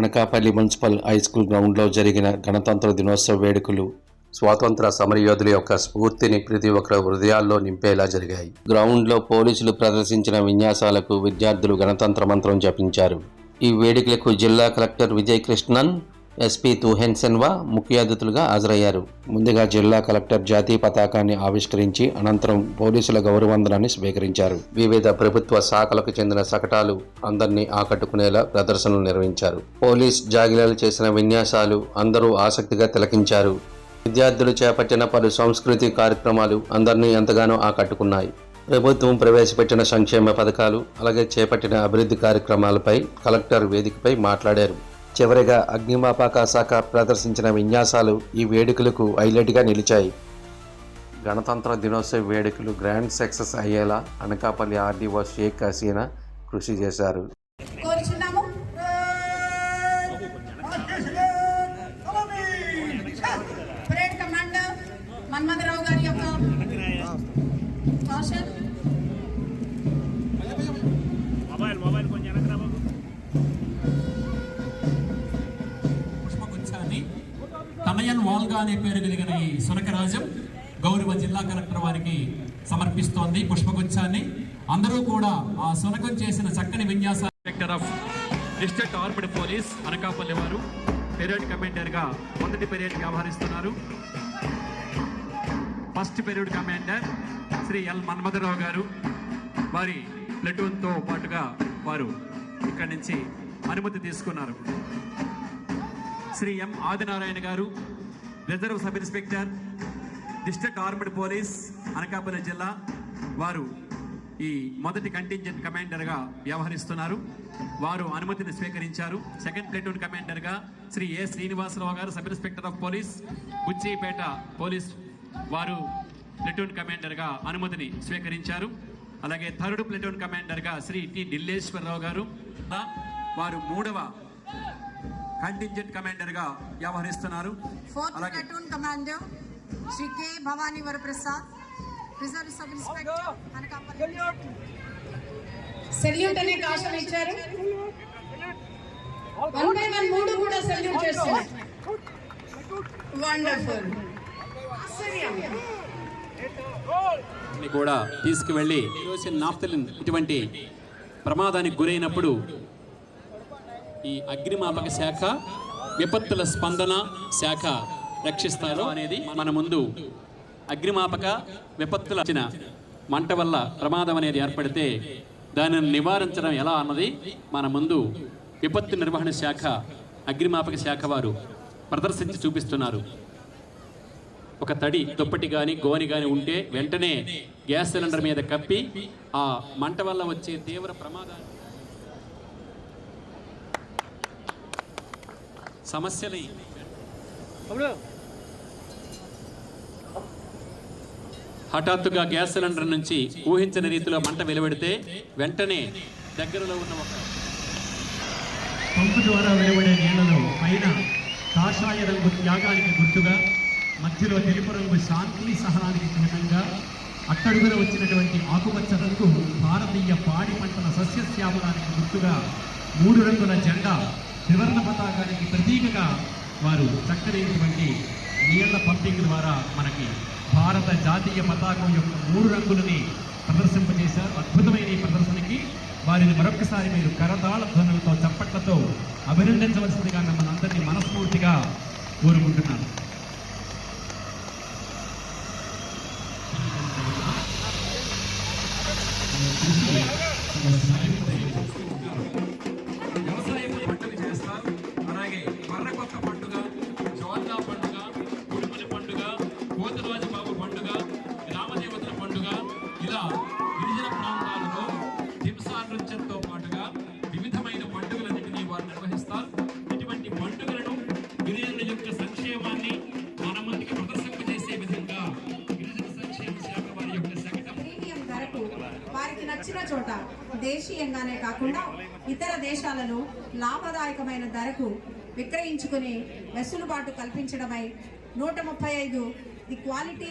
Anakapalli municipal high school గ్రౌండ్లో జరిగిన గణతంత్ర దినోత్సవ వేడుకలు స్వాతంత్ర సమరయోధుల యొక్క స్ఫూర్తిని ప్రతి ఒక్కరి హృదయాల్లో నింపేలా జరిగాయి. గ్రౌండ్లో పోలీసులు ప్రదర్శించిన విన్యాసాలకు విద్యార్థులు గణతంత్ర మంత్రం జపించారు. ఈ వేడుకలకు జిల్లా కలెక్టర్ విజయ్ కృష్ణన్ ఎస్పీ తుహెన్ సెన్వా ముఖ్య అతిథులుగా హాజరయ్యారు. ముందుగా జిల్లా కలెక్టర్ జాతీయ పతాకాన్ని ఆవిష్కరించి అనంతరం పోలీసుల గౌరవందనాన్ని స్వీకరించారు. వివిధ ప్రభుత్వ శాఖలకు చెందిన శకటాలు అందరినీ ఆకట్టుకునేలా ప్రదర్శనలు నిర్వహించారు. పోలీస్ జాగిలాలు చేసిన విన్యాసాలు అందరూ ఆసక్తిగా తిలకించారు. విద్యార్థులు చేపట్టిన పలు సంస్కృతి కార్యక్రమాలు అందరినీ ఎంతగానో ఆకట్టుకున్నాయి. ప్రభుత్వం ప్రవేశపెట్టిన సంక్షేమ పథకాలు అలాగే చేపట్టిన అభివృద్ధి కార్యక్రమాలపై కలెక్టర్ వేదికపై మాట్లాడారు. చివరిగా అగ్నిమాపక శాఖ ప్రదర్శించిన విన్యాసాలు ఈ వేడుకలకు హైలైట్గా నిలిచాయి. గణతంత్ర దినోత్సవ వేడుకలు గ్రాండ్ సక్సెస్ అయ్యేలా అనకాపల్లి ఆర్డీఓ షేక్ హసీనా కృషి చేశారు. తనయన్ అనే పేరు కలిగిన ఈ సునకరాజం గౌరవ జిల్లా కలెక్టర్ వారికి సమర్పిస్తోంది పుష్పగుచ్చాన్ని. అందరూ కూడా ఆ సునకం చేసిన చక్కని విన్యాస director of district armed police Anakapalli వారు. పెరేడ్ కమాండర్గా మొదటి పెరేడ్ వ్యవహరిస్తున్నారు. First parade commander Shri L Manmatha Rao garu. వారి ప్లటూన్తో పాటుగా వారు ఇక్కడి నుంచి అనుమతి తీసుకున్నారు. Shri M Adinarayana garu reserve sub inspector district armed police Anakapalli జిల్లా వారు ఈ మొదటి కంటింజెంట్ కమాండర్గా వ్యవహరిస్తున్నారు. వారు అనుమతిని స్వీకరించారు. Second platoon కమాండర్గా Shri A Srinivasa Rao garu sub inspector of police Buchipeta police వారు ప్లెటూన్ కమాండర్గా అనుమతిని స్వీకరించారు. అలాగే థర్డ్ ప్లెటూన్ కమాండర్గా శ్రీ టి ఢిల్లేశ్వరరావు గారు వారు మూడవ కంటింజెంట్ కమాండర్గా వ్యవహరిస్తున్నారు Shri K. Bhavani Varaprasad reserve sub inspector salute అనే కాషన్ ఇచ్చారు. వన్ బై వన్ మూడు కూడా సెల్యూట్ చేస్తున్నారు. వండర్ఫుల్ ఆశ్చర్యం ని కూడా తీసుకువెళ్ళి నాఫ్తలిన్ ఇటువంటి ప్రమాదానికి గురైనప్పుడు ఈ అగ్నిమాపక శాఖ విపత్తుల స్పందన శాఖ రక్షిస్తారు అనేది మన ముందు అగ్నిమాపక విపత్తుల మంట వల్ల ప్రమాదం అనేది ఏర్పడితే దానిని నివారించడం ఎలా అన్నది మన ముందు విపత్తు నిర్వహణ శాఖ అగ్నిమాపక శాఖ వారు ప్రదర్శించి చూపిస్తున్నారు. ఒక తడి దుప్పటి కానీ గోని కానీ ఉంటే వెంటనే గ్యాస్ సిలిండర్ మీద కప్పి ఆ మంట వల్ల వచ్చే తీవ్ర ప్రమాదాన్ని సమస్యని హఠాత్తుగా గ్యాస్ సిలిండర్ నుంచి ఊహించని రీతిలో మంట వెలువడితే వెంటనే దగ్గరలో ఉన్న ఒక పంపు ద్వారా వెలువడే నీళ్ళలో పైన కాషాయ రంగు త్యాగానికి గుర్తుగా మధ్యలో తెలుపు రంగు శాంతి సహనానికి చిహ్నంగా అట్టడుగున వచ్చినటువంటి ఆకుపచ్చ రంగు భారతీయ పాడి పంటల సస్యశ్యామలానికి గుర్తుగా మూడు రంగుల జెండా త్రివర్ణ పతాకానికి ప్రతీకగా వారు చక్కనైనటువంటి నీళ్ళ పంపింగ్ ద్వారా మనకి భారత జాతీయ పతాకం యొక్క మూడు రంగులని ప్రదర్శింపజేశారు. అద్భుతమైన ఈ ప్రదర్శనకి వారిని మరొకసారి మీరు కరతాళ ధ్వనులతో చప్పట్లతో అభినందించవలసిందిగా మిమ్మల్ని అందరినీ మనస్ఫూర్తిగా కోరుకుంటున్నాను. గిరిజన ప్రాంతాలలో హింసా నృత్యంతో పాటుగా వివిధమైన పండుగలన్నింటినీ వారు నిర్వహిస్తారు. ఇటువంటి పండుగలను గిరిజనుల యొక్క సంక్షేమాన్ని మన ముందుకి ప్రదర్శింపజేసే విధంగా గిరిజన సంక్షేమ శాఖ వారి యొక్క శకటం వారికి నచ్చిన చోట దేశీయంగానే కాకుండా ఇతర దేశాలలో లాభదాయకమైన ధరకు విక్రయించుకుని వెసులుబాటు కల్పించడమై నూట ముప్పై ఐదు ది క్వాలిటీ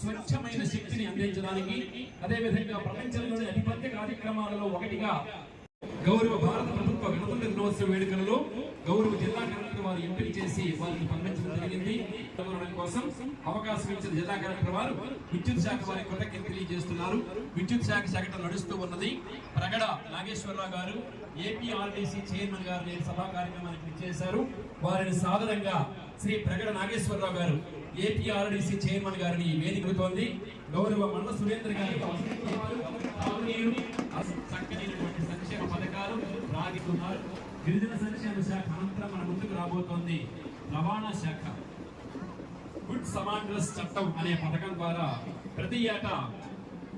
స్వచ్ఛమైన శక్తిని అందించడానికి అదేవిధంగా ప్రపంచంలోని అతిపెద్ద కార్యక్రమాలలో ఒకటిగా గౌరవ భారత ప్రభుత్వ గణతంత్ర దినోత్సవ వేడుకలలో గౌరవ జిల్లా కలెక్టర్ వారు ఎంపిక చేసి వారిని పంపించడం జరిగింది. కోసం అవకాశం ఇచ్చిన జిల్లా కలెక్టర్ వారు విద్యుత్ శాఖ వారి కృతజ్ఞత తెలియజేస్తున్నారు. విద్యుత్ శాఖ శాఖ నడుస్తూ ఉన్నది. ప్రగడ నాగేశ్వరరావు గారు ఏపీఆర్డీసీ చైర్మన్ గారు నేడు సభా కార్యక్రమానికి చేశారు వారిని సాధారణంగా శ్రీ ప్రగడ నాగేశ్వరరావు గారు ఏపీఆర్డీసీ చైర్మన్ గారిని వేదికతోంది గౌరవ మండల సురేంద్ర గారి చక్కనైనటువంటి సంక్షేమ పథకాలు రాగిస్తున్నారు గిరిజన సంక్షేమ శాఖ అనంతరం మన ముందుకు రాబోతోంది. రవాణా శాఖ. గుడ్ సమాండ్రస్ చట్టం అనే పథకం ద్వారా ప్రతి ఏటా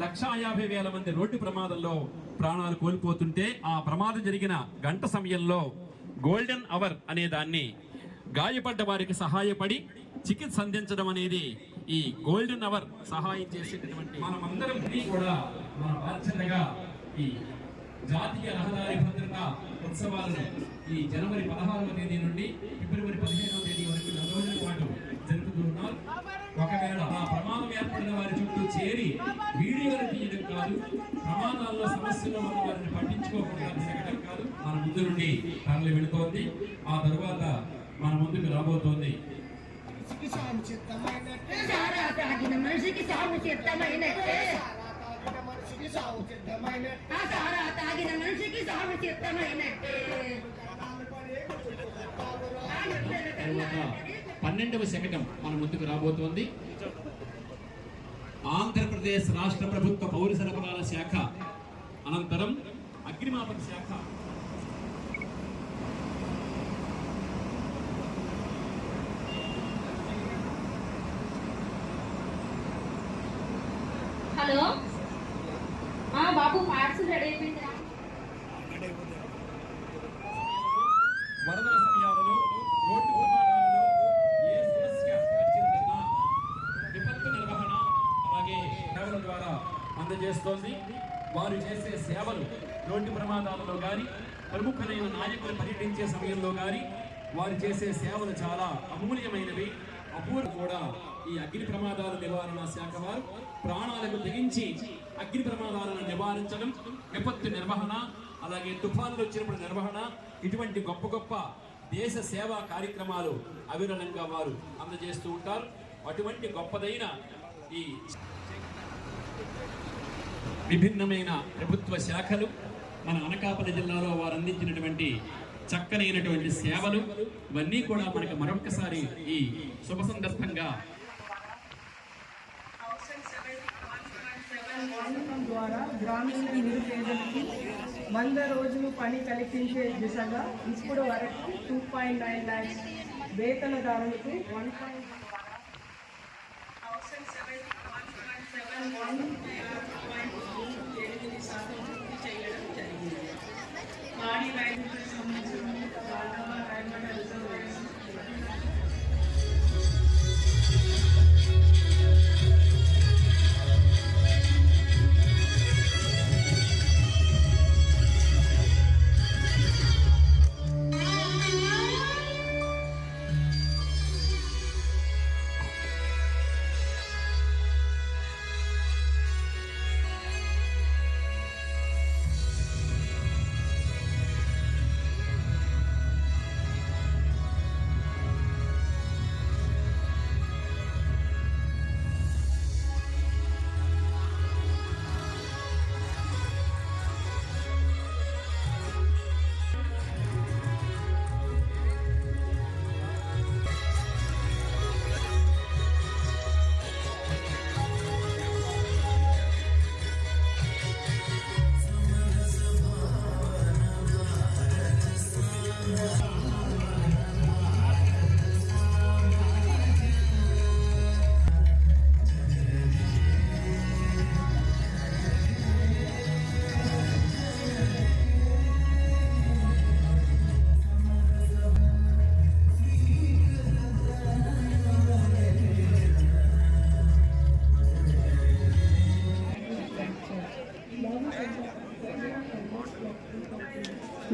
లక్షా యాభై వేల మంది రోడ్డు ప్రమాదంలో ప్రాణాలు కోల్పోతుంటే ఆ ప్రమాదం జరిగిన గంట సమయంలో గోల్డెన్ అవర్ అనే దాన్ని గాయపడ్డ వారికి సహాయపడి చికిత్స అందించడం అనేది ఈ గోల్డెన్ అవర్ సహాయం చేసేటటువంటి మనమందరం కూడా మన బాధ్యతగా ఈ జాతీయ రహదారి భద్రత ఉత్సవాలను ఈ జనవరి పదహారవ తేదీ నుండి ఫిబ్రవరి పదిహేనవ తేదీ వరకు నెల రోజుల పాటు జరుపుతూ ఉన్నారు ఒకవేళ ఆ ప్రమాదం ఏర్పడిన వారి చుట్టూ చేరి వీడియోలు తీయడం కాదు ప్రమాదాల్లో సమస్యలో ఉన్న వారిని పట్టించుకోకుండా జరగడం కాదు. మన ముందు నుండి తరలి వెళుతోంది. ఆ తర్వాత మన ముందుకు రాబోతోంది. పన్నెండవ శకటం మన ముందుకు రాబోతోంది. ఆంధ్రప్రదేశ్ రాష్ట్ర ప్రభుత్వ పౌర సరఫరాల శాఖ అనంతరం అగ్నిమాపక శాఖ హలో. ఆ బాబు పార్సల్ రెడీ అయిపోయిందా వరదల సమయాలలో రోడ్డు ప్రమాదాలలో ఏ సమస్య వచ్చిందన్నా విపత్తు నిర్వహణ అలాగే సేవల ద్వారా అందజేస్తోంది వారు చేసే సేవలు రోడ్డు ప్రమాదాలలో కానీ ప్రముఖులైన నాయకులు పర్యటించే సమయంలో కానీ వారు చేసే సేవలు చాలా అమూల్యమైనవి. అపూర్వ కూడా ఈ అగ్ని ప్రమాదాల నివారణ శాఖ వారు ప్రాణాలకు తెగించి అగ్ని ప్రమాదాలను నివారించడం విపత్తు నిర్వహణ అలాగే తుఫాన్లు వచ్చినప్పుడు నిర్వహణ ఇటువంటి గొప్ప గొప్ప దేశ సేవా కార్యక్రమాలు అవిరళంగా వారు అందజేస్తూ ఉంటారు. అటువంటి గొప్పదైన ఈ విభిన్నమైన ప్రభుత్వ శాఖలు మన అనకాపల్లి జిల్లాలో వారు అందించినటువంటి చక్కనైనటువంటి సేవలు ఇవన్నీ కూడా మనకి మరొకసారి ఈ శుభ సందర్భంగా పథకం ద్వారా గ్రామీణ నిరుపేదలకి వంద రోజులు పని కల్పించే దిశగా ఇప్పుడు వరకు టూ పాయింట్ నైన్ ల్యాక్స్ వేతనదారులకు వన్ పాయింట్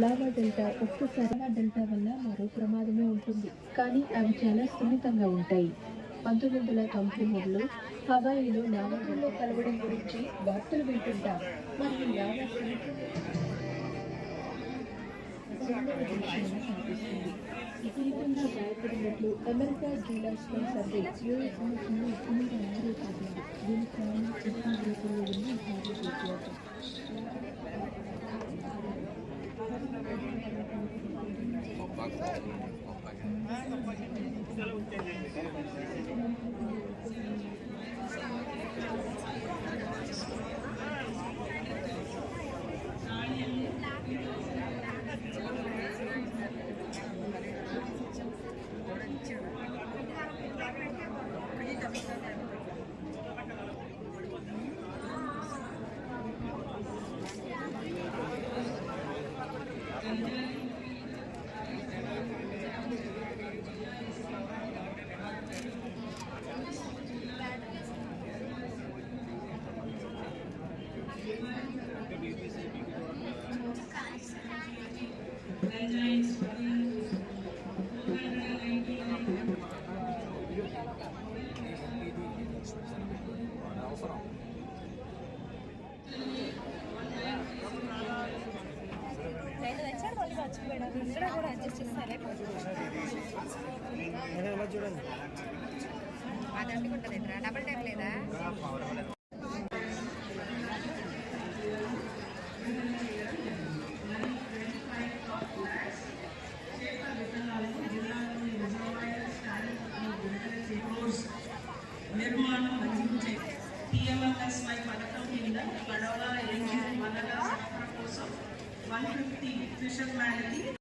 లావా డెల్టా ఉప్పు ఒక్కసారి డెల్టా వల్ల మరో ప్రమాదమే ఉంటుంది. కానీ అవి చాలా సున్నితంగా ఉంటాయి. పంతొమ్మిది వందల తొంభై మూడులో హవాయిలో లావాలో కలవడం గురించి వార్తలు వింటుంటాం. మరియు లావా సున్నితంగా కనిపిస్తుంది జీవితంగా గాయపడినట్లు అమెరికా డీలర్స్లో సర్వే యుఎస్ మిషన్లో ఎనిమిది అందరూ కాదండి దీని కారణం ఉష్ణోగ్రతలో ఉన్న భారీ Thank you.